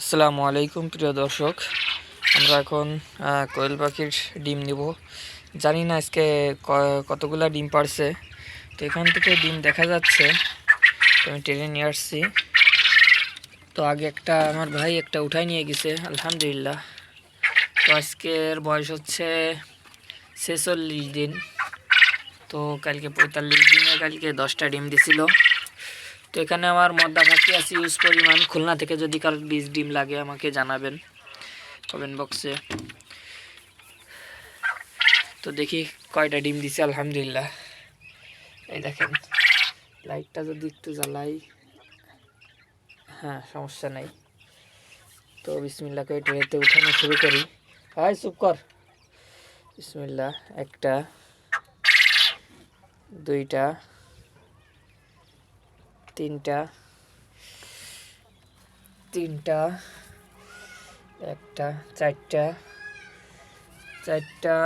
আসসালামু আলাইকুম, প্রিয় দর্শক। আমরা এখন কোয়েল পাখির ডিম নিব। জানি না আজকে কতগুলা ডিম পারছে। তো এখান থেকে ডিম দেখা যাচ্ছে। তো আমি টেনে নিয়ে আসছি। তো আগে একটা আমার ভাই একটা উঠাই নিয়ে গেছে, আলহামদুলিল্লাহ। তো আজকের বয়স হচ্ছে ছেচল্লিশ দিন। তো কালকে পঁয়তাল্লিশ দিনে কালকে দশটা ডিম দিছিল। তো এখানে আমার মদ্দা পাখি আছে ইউজ পরিমাণ খুলনা থেকে যদি কারোর বীজ, ডিম লাগে, আমাকে জানাবেন কমেন্ট বক্সে তো দেখি কয়টা ডিম দিছে, আলহামদুলিল্লাহ। এই দেখেন, লাইটটা যদি একটু জ্বালাই। হ্যাঁ সমস্যা নাই। তো বিসমিল্লা করে ট্রেতে উঠানো শুরু করি। হাই চুপ কর। বিসমিল্লা একটা, দুইটা। তিনটা। তিনটা, একটা, চারটা চারটা।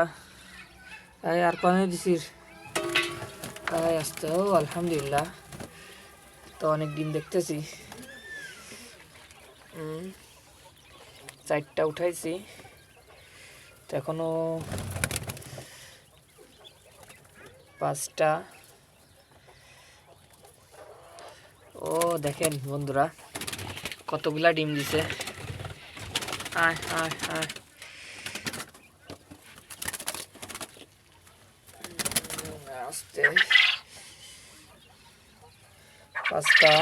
আর কনে দিছিস? তাই আসতে ও আলহামদুলিল্লাহ। তো অনেক ডিম দেখতেছি। চারটা উঠাইছি। তো এখনও পাঁচটা। ও দেখেন বন্ধুরা কতগুলা ডিম দিছে। পাঁচটা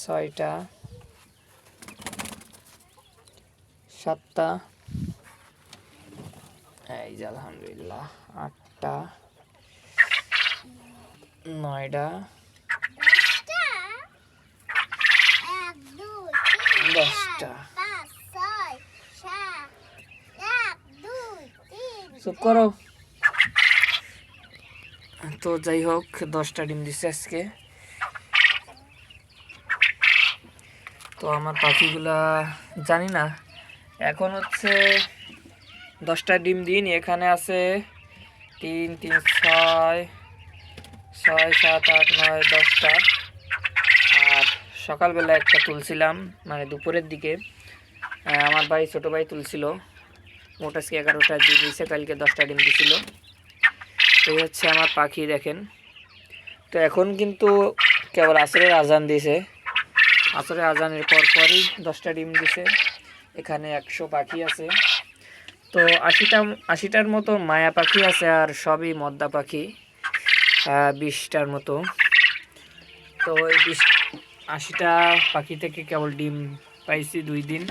ছয়টা সাতটা। এই যে আলহামদুলিল্লাহ আটটা। নয়টা তিন দশটা চুপ করো তো যাই হোক দশটা ডিম দিচ্ছে আজকে তো আমার পাখিগুলা জানি না। এখন হচ্ছে দশটা ডিম দিন এখানে আছে তিন তিন ছয় ছয়, সাত, আট, নয়, দশটা। আর সকালবেলা একটা তুলছিলাম মানে দুপুরের দিকে। আমার ভাই, ছোটো ভাই তুলছিল। মোট আজকে এগারোটা ডিম দিয়েছে কালকে দশটা ডিম দিছিল। তো হচ্ছে আমার পাখি, দেখেন। তো এখন কিন্তু কেবল আসরের আজান দিয়েছে। আসরের আজানের পর পরই দশটা ডিম দিছে। এখানে একশো পাখি আছে। তো আশিটা, আশিটার মতো মায়া পাখি আছে আর সবই মদ্দা পাখি। বিশটার মতো। তো এই বিশ, আশিটা পাখি থেকে কেবল ডিম পাইছি দুই দিন।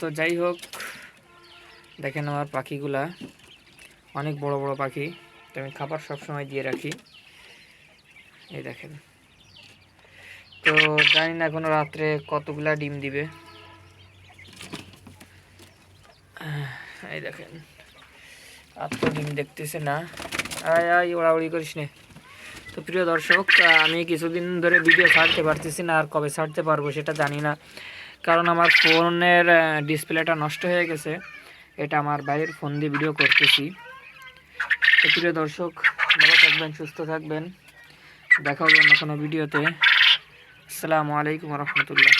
তো যাই হোক, দেখেন আমার পাখিগুলা। অনেক বড় বড় পাখি তো আমি খাবার সব সময় দিয়ে রাখি। এই দেখেন। তো জানি না এখনও রাত্রে কতগুলা ডিম দিবে। এই দেখেন। আর তো ডিম দেখতেছে না। আয় আয় ওড়াউড়ি করিস নে। তো প্রিয় দর্শক আমি কিছুদিন ধরে ভিডিও ছাড়তে পারতেছি না, আর কবে ছাড়তে পারব সেটা জানি না। কারণ আমার ফোনের ডিসপ্লেটা নষ্ট হয়ে গেছে। এটা আমার বাইরের ফোন দিয়ে ভিডিও করতেছি। তো প্রিয় দর্শক, ভালো থাকবেন, সুস্থ থাকবেন। দেখা হবে অন্য কোনো ভিডিওতে আসসালামু আলাইকুম রহমতুল্লাহ।